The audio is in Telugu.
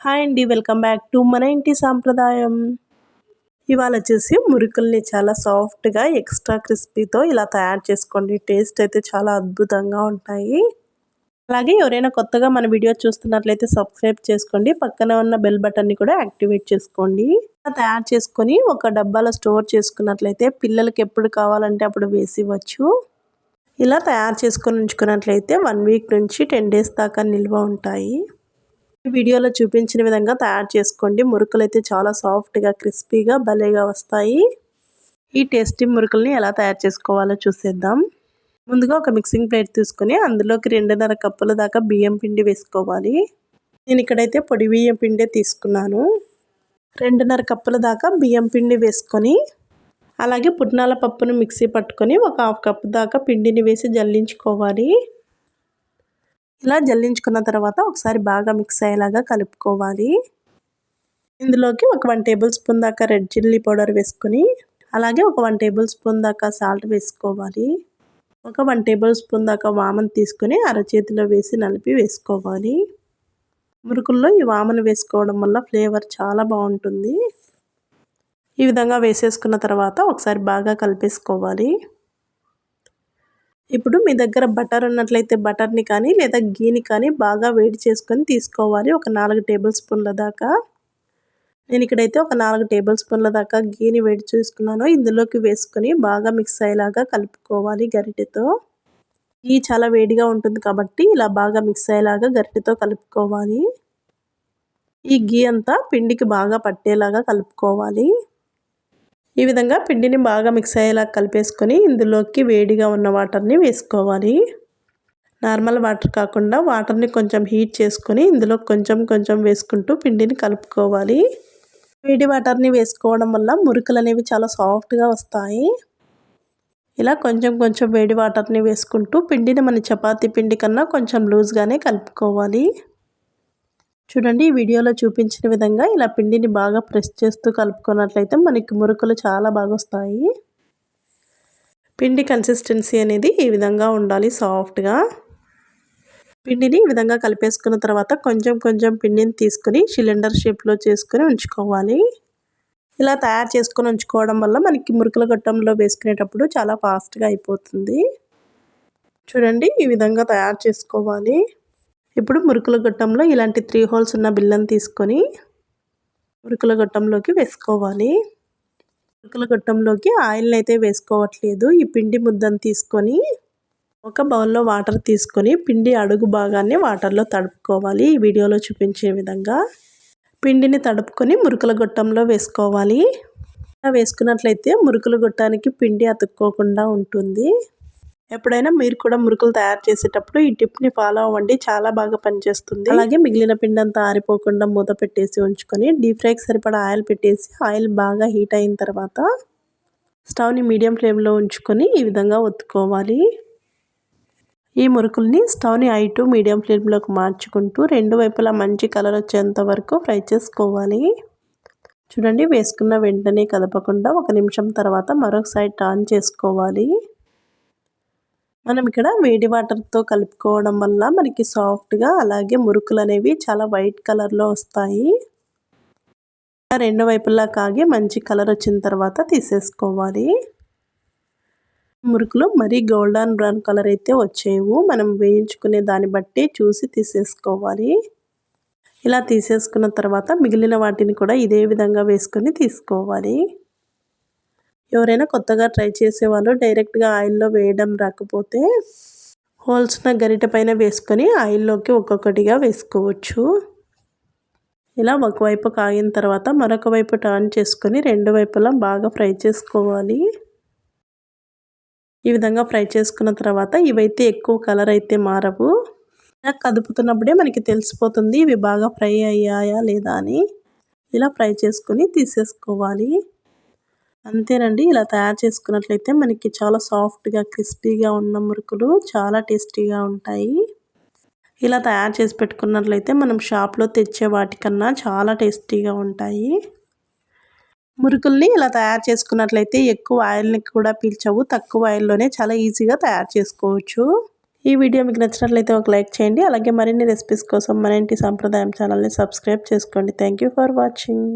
హాయ్ అండి వెల్కమ్ బ్యాక్ టు మన ఇంటి సాంప్రదాయం. ఇవాళ వచ్చేసి మురుకుల్ని చాలా సాఫ్ట్గా ఎక్స్ట్రా క్రిస్పీతో ఇలా తయారు చేసుకోండి. టేస్ట్ అయితే చాలా అద్భుతంగా ఉంటాయి. అలాగే ఎవరైనా కొత్తగా మన వీడియో చూస్తున్నట్లయితే సబ్స్క్రైబ్ చేసుకోండి. పక్కన ఉన్న బెల్ బటన్ని కూడా యాక్టివేట్ చేసుకోండి. తయారు చేసుకొని ఒక డబ్బాలో స్టోర్ చేసుకున్నట్లయితే పిల్లలకి ఎప్పుడు కావాలంటే అప్పుడు వేసి ఇవ్వచ్చు ఇలా తయారు చేసుకొని ఉంచుకున్నట్లయితే వన్ వీక్ నుంచి టెన్ డేస్ దాకా నిల్వ ఉంటాయి. వీడియోలో చూపించిన విధంగా తయారు చేసుకోండి. మురుకులు అయితే చాలా సాఫ్ట్గా క్రిస్పీగా భలేగా వస్తాయి. ఈ టేస్టీ మురుకుల్ని ఎలా తయారు చేసుకోవాలో చూసేద్దాం. ముందుగా ఒక మిక్సింగ్ ప్లేట్ తీసుకొని అందులోకి రెండున్నర కప్పుల దాకా బియ్యం పిండి వేసుకోవాలి. నేను ఇక్కడైతే పొడి బియ్యం పిండి తీసుకున్నాను. రెండున్నర కప్పుల దాకా బియ్యం పిండి వేసుకొని అలాగే పుట్నాల పప్పును మిక్సీ పట్టుకొని ఒక హాఫ్ కప్ దాకా పిండిని వేసి జల్లించుకోవాలి. ఇలా జల్లించుకున్న తర్వాత ఒకసారి బాగా మిక్స్ అయ్యేలాగా కలుపుకోవాలి. ఇందులోకి ఒక వన్ టేబుల్ స్పూన్ దాకా రెడ్ చిల్లీ పౌడర్ వేసుకొని అలాగే ఒక వన్ టేబుల్ స్పూన్ దాకా సాల్ట్ వేసుకోవాలి. ఒక వన్ టేబుల్ స్పూన్ దాకా వామన్ తీసుకొని అరచేతిలో వేసి నలిపి వేసుకోవాలి. మురుకుల్లో ఈ వామను వేసుకోవడం వల్ల ఫ్లేవర్ చాలా బాగుంటుంది. ఈ విధంగా వేసేసుకున్న తర్వాత ఒకసారి బాగా కలిపేసుకోవాలి. ఇప్పుడు మీ దగ్గర బటర్ ఉన్నట్లయితే బటర్ని కానీ లేదా గీని కానీ బాగా వేడి చేసుకొని తీసుకోవాలి. ఒక నాలుగు టేబుల్ స్పూన్ల దాకా. నేను ఇక్కడైతే ఒక నాలుగు టేబుల్ స్పూన్ల దాకా గీని వేడి చేసుకున్నాను. ఇందులోకి వేసుకొని బాగా మిక్స్ అయ్యేలాగా కలుపుకోవాలి గరిటెతో. గీ చాలా వేడిగా ఉంటుంది కాబట్టి ఇలా బాగా మిక్స్ అయ్యేలాగా గరిటెతో కలుపుకోవాలి. ఈ గీ అంతా పిండికి బాగా పట్టేలాగా కలుపుకోవాలి. ఈ విధంగా పిండిని బాగా మిక్స్ అయ్యేలా కలిపేసుకొని ఇందులోకి వేడిగా ఉన్న వాటర్ని వేసుకోవాలి. నార్మల్ వాటర్ కాకుండా వాటర్ని కొంచెం హీట్ చేసుకొని ఇందులో కొంచెం కొంచెం వేసుకుంటూ పిండిని కలుపుకోవాలి. వేడి వాటర్ని వేసుకోవడం వల్ల మురుకులు అనేవి చాలా సాఫ్ట్గా వస్తాయి. ఇలా కొంచెం కొంచెం వేడి వాటర్ని వేసుకుంటూ పిండిని మన చపాతీ పిండి కన్నా కొంచెం లూజ్గానే కలుపుకోవాలి. చూడండి ఈ వీడియోలో చూపించిన విధంగా ఇలా పిండిని బాగా ప్రెస్ చేస్తూ కలుపుకున్నట్లయితే మనకి మురుకులు చాలా బాగా వస్తాయి. పిండి కన్సిస్టెన్సీ అనేది ఈ విధంగా ఉండాలి సాఫ్ట్గా. పిండిని ఈ విధంగా కలిపేసుకున్న తర్వాత కొంచెం కొంచెం పిండిని తీసుకుని సిలిండర్ షేప్లో చేసుకుని ఉంచుకోవాలి. ఇలా తయారు చేసుకొని ఉంచుకోవడం వల్ల మనకి మురుకుల గొట్టంలో వేసుకునేటప్పుడు చాలా ఫాస్ట్గా అయిపోతుంది. చూడండి ఈ విధంగా తయారు చేసుకోవాలి. ఇప్పుడు మురుకుల గొట్టంలో ఇలాంటి త్రీ హోల్స్ ఉన్న బిల్లం తీసుకొని మురుకుల గొట్టంలోకి వేసుకోవాలి. మురుకుల గొట్టంలోకి ఆయిల్ని అయితే వేసుకోవట్లేదు. ఈ పిండి ముద్దను తీసుకొని ఒక బౌల్లో వాటర్ తీసుకొని పిండి అడుగు భాగాన్ని వాటర్లో తడుపుకోవాలి. ఈ వీడియోలో చూపించే విధంగా పిండిని తడుపుకొని మురుకుల గొట్టంలో వేసుకోవాలి. వేసుకున్నట్లయితే మురుకుల గొట్టానికి పిండి అతుక్కోకుండా ఉంటుంది. ఎప్పుడైనా మీరు కూడా మురుకులు తయారు చేసేటప్పుడు ఈ టిప్ని ఫాలో అవ్వండి. చాలా బాగా పనిచేస్తుంది. అలాగే మిగిలిన పిండి అంతా ఆరిపోకుండా మూత పెట్టేసి ఉంచుకొని డీప్ ఫ్రైకి సరిపడా ఆయిల్ పెట్టేసి ఆయిల్ బాగా హీట్ అయిన తర్వాత స్టవ్ని మీడియం ఫ్లేమ్లో ఉంచుకొని ఈ విధంగా ఒత్తుకోవాలి. ఈ మురుకుల్ని స్టవ్ని ఐ టు మీడియం ఫ్లేమ్లోకి మార్చుకుంటూ రెండు వైపులా మంచి కలర్ వచ్చేంత వరకు ఫ్రై చేసుకోవాలి. చూడండి వేసుకున్న వెంటనే కదపకుండా ఒక నిమిషం తర్వాత మరొక సైడ్ టర్న్ చేసుకోవాలి. మనం ఇక్కడ వేడి వాటర్తో కలుపుకోవడం వల్ల మనకి సాఫ్ట్గా అలాగే మురుకులు అనేవి చాలా వైట్ కలర్లో వస్తాయి. రెండు వైపులా కాగి మంచి కలర్ వచ్చిన తర్వాత తీసేసుకోవాలి. మురుకులు మరీ గోల్డెన్ బ్రౌన్ కలర్ అయితే వచ్చేవు. మనం వేయించుకునే దాన్ని బట్టి చూసి తీసేసుకోవాలి. ఇలా తీసేసుకున్న తర్వాత మిగిలిన వాటిని కూడా ఇదే విధంగా వేసుకొని తీసుకోవాలి. ఎవరైనా కొత్తగా ట్రై చేసేవాళ్ళు డైరెక్ట్గా ఆయిల్లో వేయడం రాకపోతే హోల్స్న గరిట పైన వేసుకొని ఆయిల్లోకి ఒక్కొక్కటిగా వేసుకోవచ్చు. ఇలా ఒకవైపు కాగిన తర్వాత మరొక వైపు టర్న్ చేసుకొని రెండు వైపులా బాగా ఫ్రై చేసుకోవాలి. ఈ విధంగా ఫ్రై చేసుకున్న తర్వాత ఇవైతే ఎక్కువ కలర్ అయితే మారవు. కదుపుతున్నప్పుడే మనకి తెలిసిపోతుంది ఇవి బాగా ఫ్రై అయ్యాయా లేదా అని. ఇలా ఫ్రై చేసుకొని తీసేసుకోవాలి. అంతేనండి. ఇలా తయారు చేసుకున్నట్లయితే మనకి చాలా సాఫ్ట్గా క్రిస్పీగా ఉన్న మురుకులు చాలా టేస్టీగా ఉంటాయి. ఇలా తయారు చేసి పెట్టుకున్నట్లయితే మనం షాప్లో తెచ్చే వాటికన్నా చాలా టేస్టీగా ఉంటాయి. మురుకుల్ని ఇలా తయారు చేసుకున్నట్లయితే ఎక్కువ ఆయిల్ని కూడా పీల్చవు. తక్కువ ఆయిల్లోనే చాలా ఈజీగా తయారు చేసుకోవచ్చు. ఈ వీడియో మీకు నచ్చినట్లయితే ఒక లైక్ చేయండి. అలాగే మరిన్ని రెసిపీస్ కోసం మన ఇంటి సాంప్రదాయం ఛానల్ని సబ్స్క్రైబ్ చేసుకోండి. Thank you for watching.